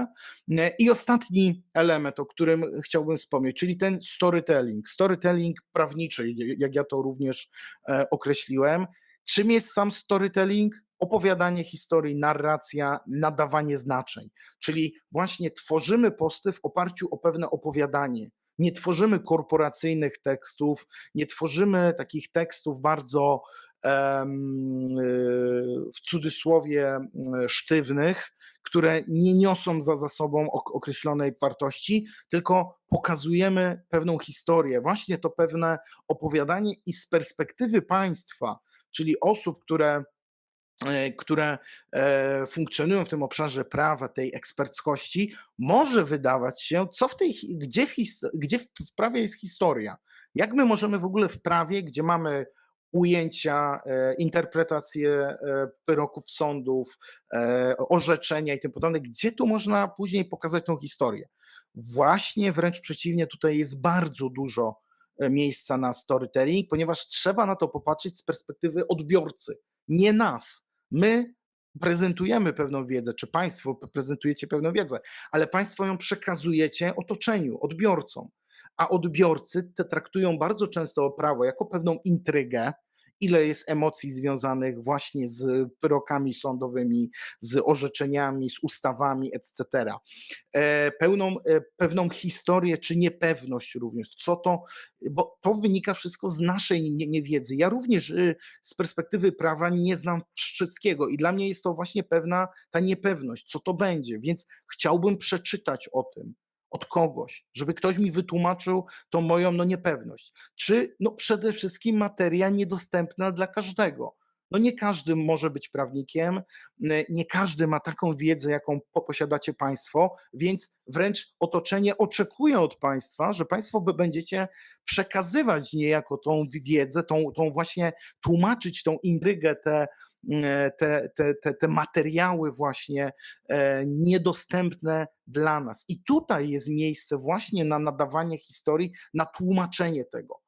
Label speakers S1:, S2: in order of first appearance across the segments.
S1: ciekawe. I ostatni element, o którym chciałbym wspomnieć, czyli ten storytelling. Storytelling prawniczy, jak ja to również e, określiłem. Czym jest sam storytelling? Opowiadanie historii, narracja, nadawanie znaczeń. Czyli właśnie tworzymy posty w oparciu o pewne opowiadanie. Nie tworzymy korporacyjnych tekstów, nie tworzymy takich tekstów bardzo w cudzysłowie sztywnych, które nie niosą za, za sobą określonej wartości, tylko pokazujemy pewną historię, właśnie to pewne opowiadanie i z perspektywy państwa, czyli osób, które e, które e, funkcjonują w tym obszarze prawa, tej eksperckości, może wydawać się, co w tej, gdzie w, gdzie w prawie jest historia. Jak my możemy w ogóle w prawie, gdzie mamy ujęcia, e, interpretacje e, wyroków sądów, e, orzeczenia i tym podobne, gdzie tu można później pokazać tą historię. Właśnie wręcz przeciwnie, tutaj jest bardzo dużo miejsca na storytelling, ponieważ trzeba na to popatrzeć z perspektywy odbiorcy, nie nas. My prezentujemy pewną wiedzę, czy Państwo prezentujecie pewną wiedzę, ale Państwo ją przekazujecie otoczeniu, odbiorcom a odbiorcy te traktują bardzo często prawo jako pewną intrygę, ile jest emocji związanych właśnie z wyrokami sądowymi, z orzeczeniami, z ustawami, etc. E, pełną, e, pewną historię czy niepewność również, co to, bo to wynika wszystko z naszej niewiedzy. Ja również y, z perspektywy prawa nie znam wszystkiego i dla mnie jest to właśnie pewna ta niepewność, co to będzie, więc chciałbym przeczytać o tym od kogoś, żeby ktoś mi wytłumaczył tą moją no, niepewność. Czy no, przede wszystkim materia niedostępna dla każdego. No nie każdy może być prawnikiem, nie każdy ma taką wiedzę, jaką posiadacie Państwo, więc wręcz otoczenie oczekuje od Państwa, że Państwo będziecie przekazywać niejako tą wiedzę, tą, tą właśnie tłumaczyć tą intrygę, te, te, te, te, te materiały właśnie e, niedostępne dla nas. I tutaj jest miejsce właśnie na nadawanie historii, na tłumaczenie tego.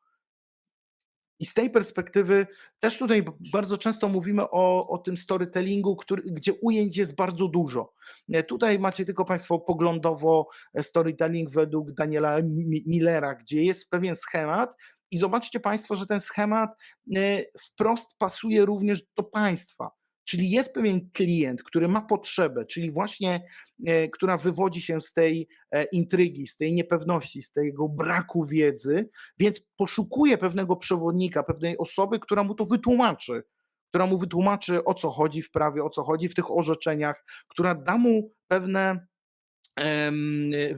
S1: I z tej perspektywy też tutaj bardzo często mówimy o, o tym storytellingu, który, gdzie ujęć jest bardzo dużo. E, tutaj macie tylko Państwo poglądowo storytelling według Daniela Millera, gdzie jest pewien schemat, i zobaczcie Państwo, że ten schemat e, wprost pasuje również do państwa. Czyli jest pewien klient, który ma potrzebę, czyli właśnie, e, która wywodzi się z tej e, intrygi, z tej niepewności, z tego braku wiedzy, więc poszukuje pewnego przewodnika, pewnej osoby, która mu to wytłumaczy, która mu wytłumaczy, o co chodzi w prawie, o co chodzi w tych orzeczeniach, która da mu pewne,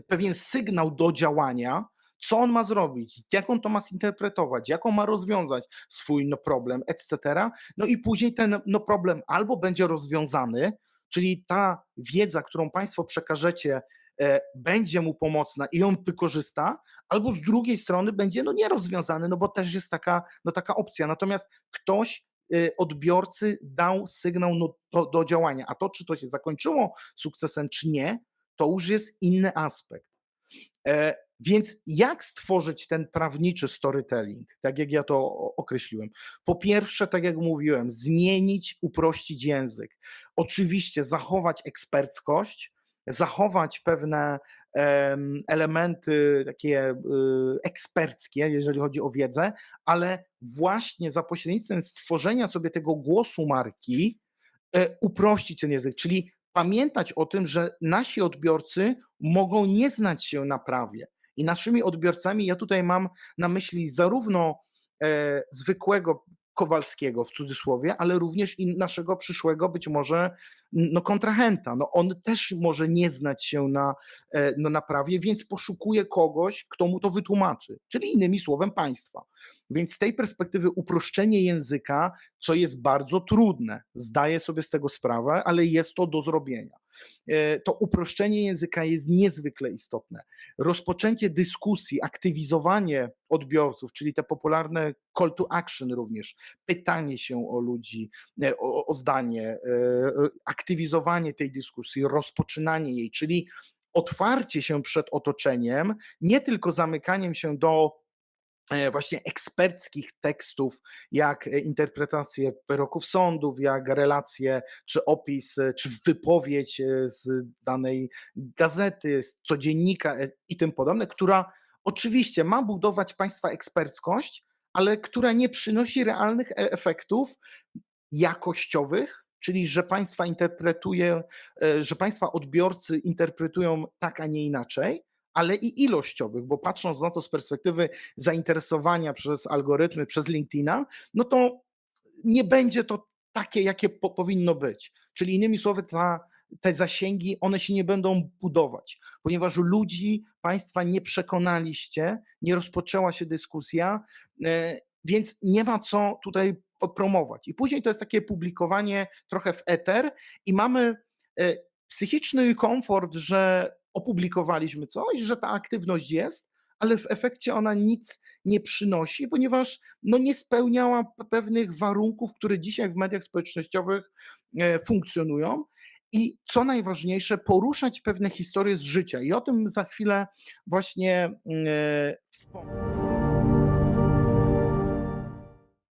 S1: pewien sygnał do działania, co on ma zrobić, jak on to ma zinterpretować, jak on ma rozwiązać swój no, problem, etc. No i później ten no, problem albo będzie rozwiązany, czyli ta wiedza, którą Państwo przekażecie, e, będzie mu pomocna i on wykorzysta, albo z drugiej strony będzie no nierozwiązany, no bo też jest taka, no taka opcja. Natomiast ktoś e, odbiorcy dał sygnał no, do, do działania, a to, czy to się zakończyło sukcesem, czy nie, to już jest inny aspekt. E, więc jak stworzyć ten prawniczy storytelling, tak jak ja to określiłem? Po pierwsze, tak jak mówiłem, zmienić, uprościć język. Oczywiście zachować eksperckość, zachować pewne elementy takie y, eksperckie, jeżeli chodzi o wiedzę, ale właśnie za pośrednictwem stworzenia sobie tego głosu marki, e, uprościć ten język, czyli pamiętać o tym, że nasi odbiorcy mogą nie znać się na prawie. I naszymi odbiorcami ja tutaj mam na myśli zarówno e, zwykłego Kowalskiego w cudzysłowie, ale również i naszego przyszłego być może no, kontrahenta. No, on też może nie znać się na, e, no, na prawie, więc poszukuje kogoś, kto mu to wytłumaczy, czyli innymi słowem państwa. Więc z tej perspektywy uproszczenie języka, co jest bardzo trudne, zdaję sobie z tego sprawę, ale jest to do zrobienia. E, to uproszczenie języka jest niezwykle istotne. Rozpoczęcie dyskusji, aktywizowanie odbiorców, czyli te popularne call to action również, pytanie się o ludzi, e, o, o zdanie, e, aktywizowanie tej dyskusji, rozpoczynanie jej, czyli otwarcie się przed otoczeniem, nie tylko zamykaniem się do właśnie eksperckich tekstów, jak e, interpretacje wyroków sądów, jak relacje, czy opis, e, czy wypowiedź e, z danej gazety, z codziennika e, i tym podobne, która oczywiście ma budować państwa eksperckość, ale która nie przynosi realnych e- efektów jakościowych, czyli że państwa interpretuje, e, że państwa odbiorcy interpretują tak, a nie inaczej, ale i ilościowych, bo patrząc na to z perspektywy zainteresowania przez algorytmy, przez LinkedIna, no to nie będzie to takie, jakie po, powinno być. Czyli innymi słowy, ta, te zasięgi, one się nie będą budować, ponieważ ludzi państwa nie przekonaliście, nie rozpoczęła się dyskusja, e, więc nie ma co tutaj promować. I później to jest takie publikowanie trochę w eter i mamy e, psychiczny komfort, że opublikowaliśmy coś, że ta aktywność jest, ale w efekcie ona nic nie przynosi, ponieważ no, nie spełniała pe- pewnych warunków, które dzisiaj w mediach społecznościowych e, funkcjonują. I co najważniejsze, poruszać pewne historie z życia. I o tym za chwilę właśnie mm, e, wspomnę.